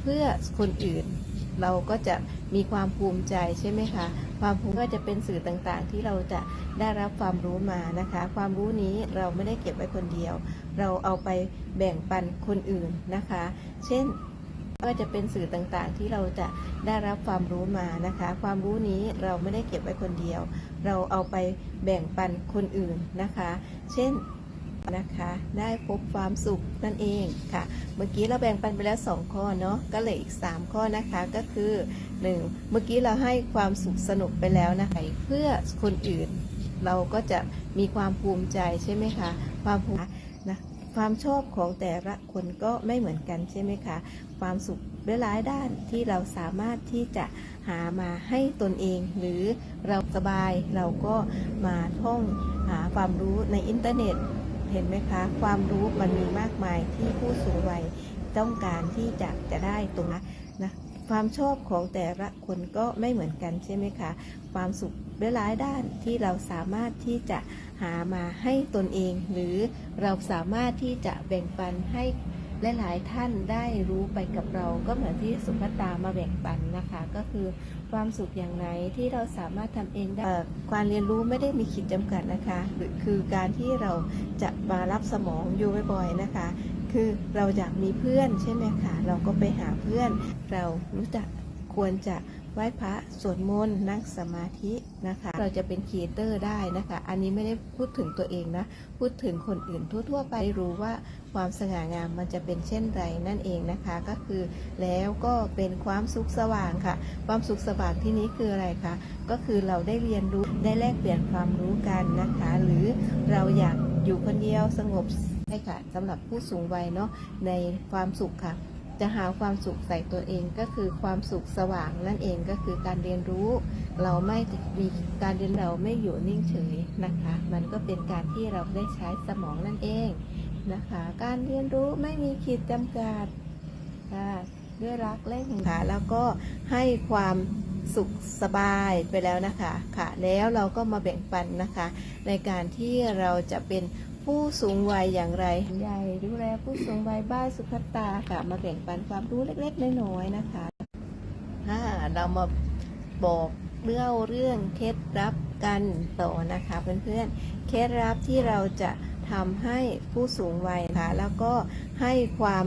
เพื่อคนอื่น เราก็จะมีความภูมิใจใช่ไหมคะ ความภูมิก็จะเป็นสื่อต่างๆ ที่เราจะได้รับความรู้มานะคะ ความรู้นี้เราไม่ได้เก็บไว้คนเดียว เราเอาไปแบ่งปันคนอื่นนะคะ เช่นก็จะเป็นสื่อต่างๆ ที่เราจะได้รับความรู้มานะคะ ความรู้นี้เราไม่ได้เก็บไว้คนเดียว เราเอาไปแบ่งปันคนอื่นนะคะ เช่น นะคะ ได้พบความสุขนั่นเองค่ะ เมื่อกี้เราแบ่งปันไปแล้ว 2 ข้อเนาะก็เหลืออีก 3 ข้อนะคะก็คือ 1. เมื่อกี้เราให้ความสุขสนุกไปแล้วนะคะเพื่อคนอื่น เราก็จะมีความภูมิใจใช่ไหมคะความภูมินะความชอบของแต่ละคนก็ไม่เหมือนกันใช่ไหมคะ ความสุขหลายด้านที่เราสามารถที่จะหามาให้ตนเอง หรือเราสบายเราก็มาท่องหาความรู้ในอินเทอร์เน็ต เห็นไหมคะ ความรู้มันมีมากมายที่ผู้สูงวัยต้องการที่จะจะได้ตรงนั้นนะความชอบของแต่ละคนก็ไม่เหมือนกันใช่ไหมคะ ความสุขหลายด้านที่เราสามารถที่จะหามาให้ตนเอง หรือเราสามารถที่จะแบ่งปันให้ หลายๆท่านได้รู้ไปกับเราก็เหมือนที่สุภตามาแบ่งปันนะคะ ก็คือความสุขอย่างไรที่เราสามารถทำเองได้เอ่อการเรียนรู้ไม่ได้มีขีดจำกัดนะคะ คือการที่เราจะมารับสมองอยู่บ่อยๆนะคะ คือเราอยากมีเพื่อนใช่ไหมคะเราก็ไปหาเพื่อน เรารู้จักควรจะ ไหว้พระสวดมนต์นั่งสมาธินะคะ เราจะเป็นครีเอเตอร์ได้นะคะ อันนี้ไม่ได้พูดถึงตัวเองนะ พูดถึงคนอื่นทั่ว ๆ ไปรู้ว่าความสง่างามมันจะเป็นเช่นไรนั่นเองนะคะ ก็คือแล้วก็เป็นความสุขสว่างค่ะ ความสุขสว่างที่นี้คืออะไรคะก็คือเราได้เรียนรู้ได้แลกเปลี่ยนความรู้กันนะคะ หรือเราอยากอยู่คนเดียวสงบใช่ค่ะสำหรับผู้สูงวัยเนาะในความสุขค่ะ จะหาความสุขใส่ตัวเองก็คือความสุขสว่างนั่นเองก็คือการเรียนรู้ เราไม่มีการเรียนเราไม่อยู่นิ่งเฉยนะคะ มันก็เป็นการที่เราได้ใช้สมองนั่นเองนะคะ การเรียนรู้ไม่มีขีดจำกัดค่ะด้วยรักและหงค่ะแล้วก็ให้ความสุขสบายไปแล้วนะคะค่ะ แล้วเราก็มาแบ่งปันนะคะ ในการที่เราจะเป็น ผู้สูงวัยอย่างไรใหญ่ดูแลผู้สูงวัยบ้านสุขตาค่ะ มาแบ่งปันความรู้เล็กๆน้อยๆนะคะถ้าเรามาบอกเรื่องเรื่องเคล็ดลับกันต่อนะคะเพื่อนๆ เคล็ดลับที่เราจะทำให้ผู้สูงวัยนะคะแล้วก็ให้ความ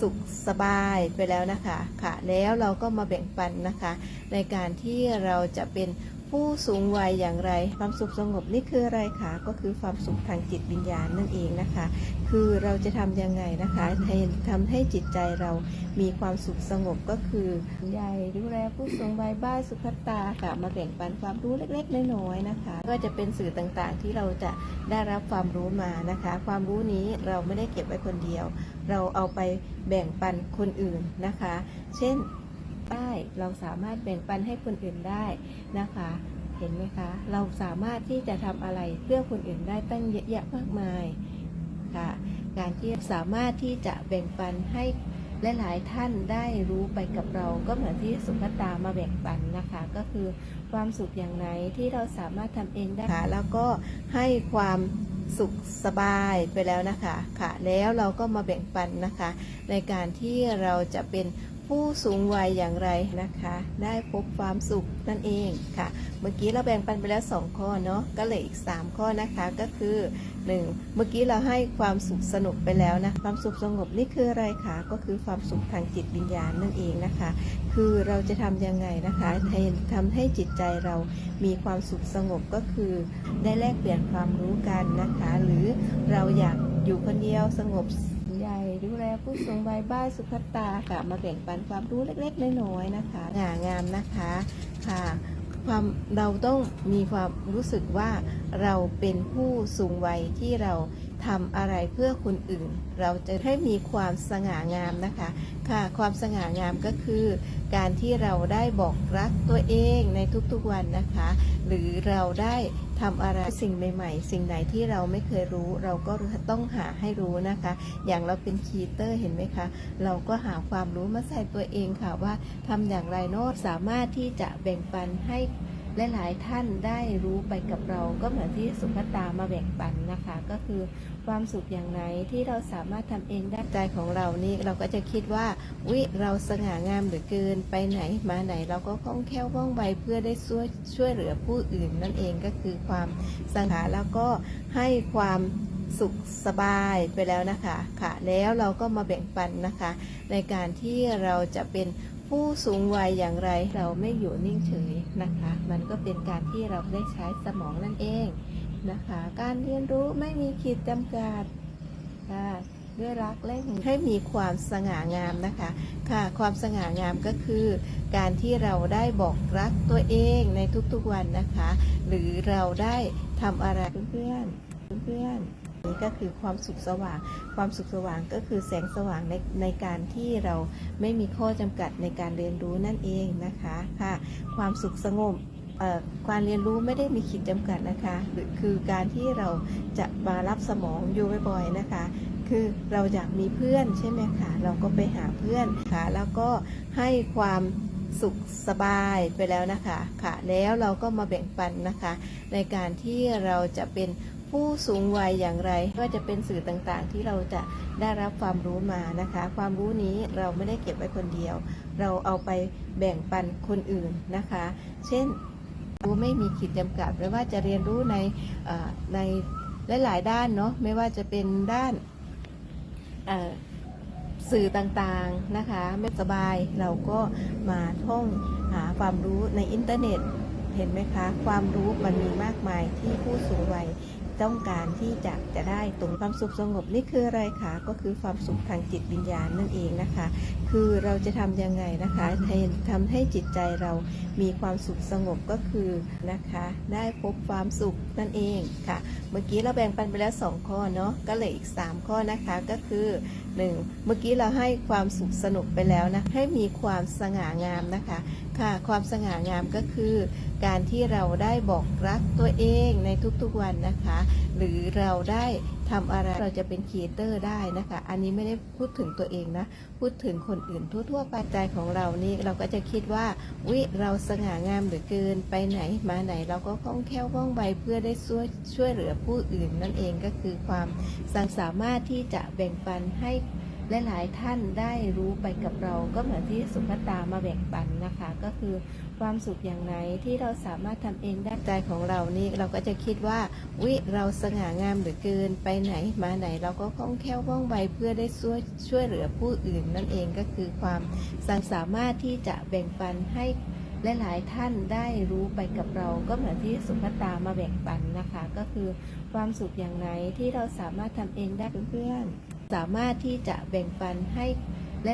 สุขสบายไปแล้วนะคะค่ะ แล้วเราก็มาแบ่งปันนะคะ ในการที่เราจะเป็น ผู้สูงวัยอย่างไร ความสุขสงบนี่คืออะไรคะก็คือความสุขทางจิตวิญญาณนั่นเองนะคะ คือเราจะทำยังไงนะคะให้ทำให้จิตใจเรามีความสุขสงบก็คือใหญ่ดูแลผู้สูงวัยบ้านสุขตาค่ะมาแบ่งปันความรู้เล็กๆน้อยๆนะคะ ก็จะเป็นสื่อต่างๆที่เราจะได้รับความรู้มานะคะ ความรู้นี้เราไม่ได้เก็บไว้คนเดียว เราเอาไปแบ่งปันคนอื่นนะคะ เช่น ได้ เราสามารถแบ่งปันให้คนอื่นได้นะคะ เห็นไหมคะ เราสามารถที่จะทำอะไรเพื่อคนอื่นได้ตั้งเยอะแยะมากมายค่ะ การที่สามารถที่จะแบ่งปันให้หลายๆท่านได้รู้ไปกับเราก็เหมือนที่สุภตามาแบ่งปันนะคะ ก็คือความสุขอย่างไรที่เราสามารถทำเองได้ค่ะแล้วก็ให้ความสุขสบายไปแล้วนะคะค่ะ แล้วเราก็มาแบ่งปันนะคะ ในการที่เราจะเป็น ผู้สูงวัยอย่างไรนะคะ ได้พบความสุขนั่นเองค่ะ เมื่อกี้เราแบ่งปันไปแล้ว 2 ข้อเนาะก็เหลืออีก 3 ข้อนะคะก็คือ 1. เมื่อกี้เราให้ความสุขสนุกไปแล้วนะความสุขสงบนี่คืออะไรคะก็คือความสุขทางจิตวิญญาณนั่นเองนะคะ คือเราจะทำยังไงนะคะให้ทำให้จิตใจเรามีความสุขสงบก็คือ ได้แลกเปลี่ยนความรู้กันนะคะ หรือเราอยากอยู่คนเดียวสงบ ผู้สูงวัยบ้านสุขตาค่ะ มาแบ่งปันความรู้เล็กๆน้อยๆนะคะงางามนะคะค่ะความเราต้องมีความรู้สึกว่าเราเป็นผู้สูงวัยที่เราทำอะไรเพื่อคนอื่น เราจะให้มีความสง่างามนะคะค่ะ ความสง่างามก็คือ การที่เราได้บอกรักตัวเองในทุกๆวันนะคะ หรือเราได้ ทำอะไรสิ่งใหม่ ๆ สิ่งไหนที่เราไม่เคยรู้ เราก็ต้องหาให้รู้นะคะ อย่างเราเป็นคีเตอร์เห็นไหมคะ เราก็หาความรู้มาใส่ตัวเองค่ะว่าทำอย่างไรโน้ตสามารถที่จะแบ่งปันให้หลายๆท่านได้รู้ไปกับเราก็เหมือนที่สุภตามาแบ่งปันนะคะ ก็คือ ความสุขอย่างไหนที่เราสามารถทำเองได้ใจของเรานี่เราก็จะคิดว่าวิเราสง่างามเหลือเกินไปไหนมาไหนเราก็คล่องแคล่วว่องไวเพื่อได้ช่วยช่วยเหลือผู้อื่นนั่นเองก็คือความสงหาแล้วก็ให้ความสุขสบายไปแล้วนะคะค่ะ แล้วเราก็มาแบ่งปันนะคะ ในการที่เราจะเป็นผู้สูงวัยอย่างไรเราไม่อยู่นิ่งเฉยนะคะ มันก็เป็นการที่เราได้ใช้สมองนั่นเอง นะคะ การเรียนรู้ไม่มีขีดจำกัดค่ะด้วยรักและให้มีความสง่างามนะคะค่ะ ความสง่างามก็คือ การที่เราได้บอกรักตัวเองในทุกๆวันนะคะ หรือเราได้ทำอะไรเพื่อนๆเพื่อนๆนี่ก็คือความสุขสว่าง ความสุขสว่างก็คือแสงสว่างในในการที่เราไม่มีข้อจำกัดในการเรียนรู้นั่นเองนะคะค่ะ ความสุขสงบ การเรียนรู้ไม่ได้มีขีดจำกัดนะคะ คือการที่เราจะมารับสมองอยู่บ่อยๆนะคะ คือเราอยากมีเพื่อนใช่ไหมคะเราก็ไปหาเพื่อนค่ะ แล้วก็ให้ความสุขสบายไปแล้วนะคะค่ะ แล้วเราก็มาแบ่งปันนะคะ ในการที่เราจะเป็นผู้สูงวัยอย่างไร ก็จะเป็นสื่อต่างๆ ที่เราจะได้รับความรู้มานะคะ ความรู้นี้เราไม่ได้เก็บไว้คนเดียว เราเอาไปแบ่งปันคนอื่นนะคะ เช่น รู้ไม่มีขีดจำกัดไม่ว่าจะเรียนรู้ในในหลาย ๆ ด้านเนาะไม่ว่าจะเป็นด้านสื่อต่างๆนะคะไม่สบายเราก็มาท่องหาความรู้ในอินเทอร์เน็ตเห็นไหมคะ ความรู้มันมีมากมายที่ผู้สูงวัย ต้องการที่จะจะได้ตรงความสุขสงบนี่คืออะไรคะก็คือความสุขทางจิตวิญญาณนั่นเองนะคะ คือเราจะทำยังไงนะคะทำให้จิตใจเรามีความสุขสงบก็คือนะคะ ได้พบความสุขนั่นเองค่ะ เมื่อกี้เราแบ่งปันไปแล้ว 2 ข้อเนาะก็เหลืออีก 3 ข้อนะคะก็คือ 1. เมื่อกี้เราให้ความสุขสนุกไปแล้วนะให้มีความสง่างามนะคะค่ะความสง่างามก็คือ การที่เราได้บอกรักตัวเองในทุกๆวันนะคะ หรือเราได้ ทำอะไรเราจะเป็นครีเอเตอร์ได้นะคะ อันนี้ไม่ได้พูดถึงตัวเองนะ พูดถึงคนอื่นทั่วๆไปใจของเรานี่เราก็จะคิดว่าวิเราสง่างามเหลือเกินไปไหนมาไหนเราก็คล่องแคล่วว่องไวเพื่อได้ช่วยช่วยเหลือผู้อื่นนั่นเองก็คือความสามารถที่จะแบ่งปันให้ หลายท่านได้รู้ไปกับเราก็เหมือนที่สุภตามาแบ่งปันนะคะ ก็คือความสุขอย่างไหนที่เราสามารถทำเองได้ใจของเรานี่เราก็จะคิดว่าวิเราสง่างามเหลือเกินไปไหนมาไหนเราก็คล่องแคล่วว่องไวเพื่อได้ช่วยช่วยเหลือผู้อื่นนั่นเองก็คือความสามารถที่จะแบ่งปันให้หลายท่านได้รู้ไปกับเราก็เหมือนที่สุภตามาแบ่งปันนะคะ ก็คือความสุขอย่างไหนที่เราสามารถทำเองได้เพื่อนๆ สามารถที่จะแบ่งปันให้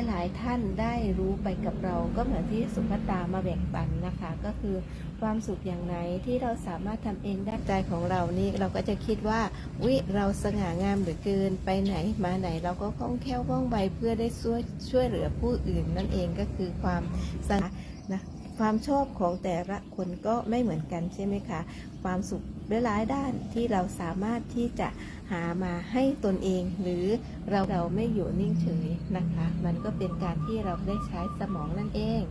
หลายๆท่านได้รู้ไปกับเราก็เหมือนที่สุภตามาแบ่งปันนะคะ ก็คือความสุขอย่างไหนที่เราสามารถทำเองได้ใจของเรานี่เราก็จะคิดว่าวิเราสง่างามเหลือเกินไปไหนมาไหนเราก็คล่องแคล่วว่องไวเพื่อได้ช่วยช่วยเหลือผู้อื่นนั่นเองก็คือความสง่านะความชอบของแต่ละคนก็ไม่เหมือนกันใช่ไหมคะ ความสุข หลายด้านที่เราสามารถที่จะหามาให้ตนเอง หรือเราเราไม่อยู่นิ่งเฉยนะคะ มันก็เป็นการที่เราได้ใช้สมองนั่นเอง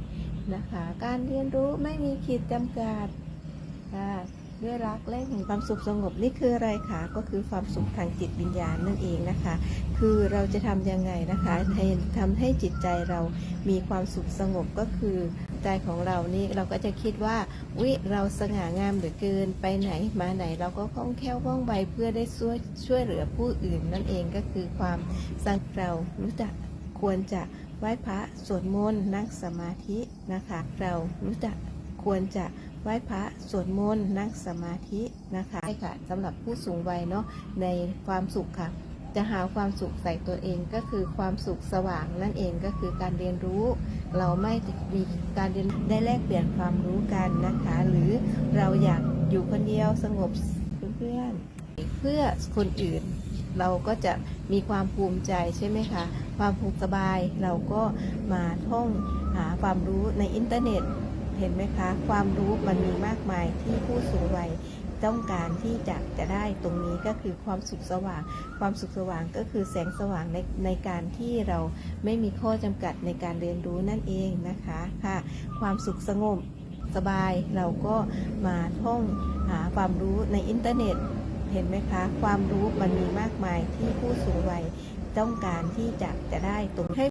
นะคะ การเรียนรู้ไม่มีขีดจำกัดค่ะ ด้วยรักและแห่งความสุขสงบนี่คืออะไรคะก็คือความสุขทางจิตวิญญาณนั่นเองนะคะ คือเราจะทำยังไงนะคะให้ทำให้จิตใจเรามีความสุขสงบก็คือใจของเรานี่เราก็จะคิดว่าวิเราสง่างามเหลือเกินไปไหนมาไหนเราก็คล่องแคล่วว่องไวเพื่อได้ช่วยช่วยเหลือผู้อื่นนั่นเองก็คือความสังเรารู้จักควรจะไหว้พระสวดมนต์นั่งสมาธินะคะ เรารู้จักควรจะ ไหว้พระสวดมนต์นั่งสมาธินะคะใช่ค่ะสำหรับผู้สูงวัยเนาะในความสุขค่ะ จะหาความสุขใส่ตัวเองก็คือความสุขสว่างนั่นเองก็คือการเรียนรู้ เราไม่มีการเรียนได้แลกเปลี่ยนความรู้กันนะคะ หรือเราอยากอยู่คนเดียวสงบเพื่อนๆเพื่อคนอื่นเราก็จะมีความภูมิใจใช่ไหมคะ ความภูมิสบายเราก็มาท่องหาความรู้ในอินเทอร์เน็ต เห็นไหมคะ ความรู้มันมีมากมายที่ผู้สูงวัยต้องการที่จะจะได้ตรงนี้ก็คือความสุขสว่าง ความสุขสว่างก็คือแสงสว่างในในการที่เราไม่มีข้อจำกัดในการเรียนรู้นั่นเองนะคะค่ะ ความสุขสงบสบายเราก็มาท่องหาความรู้ในอินเทอร์เน็ต เห็นไหมคะ ความรู้มันมีมากมายที่ผู้สูงวัยต้องการที่จะจะได้ตรงให้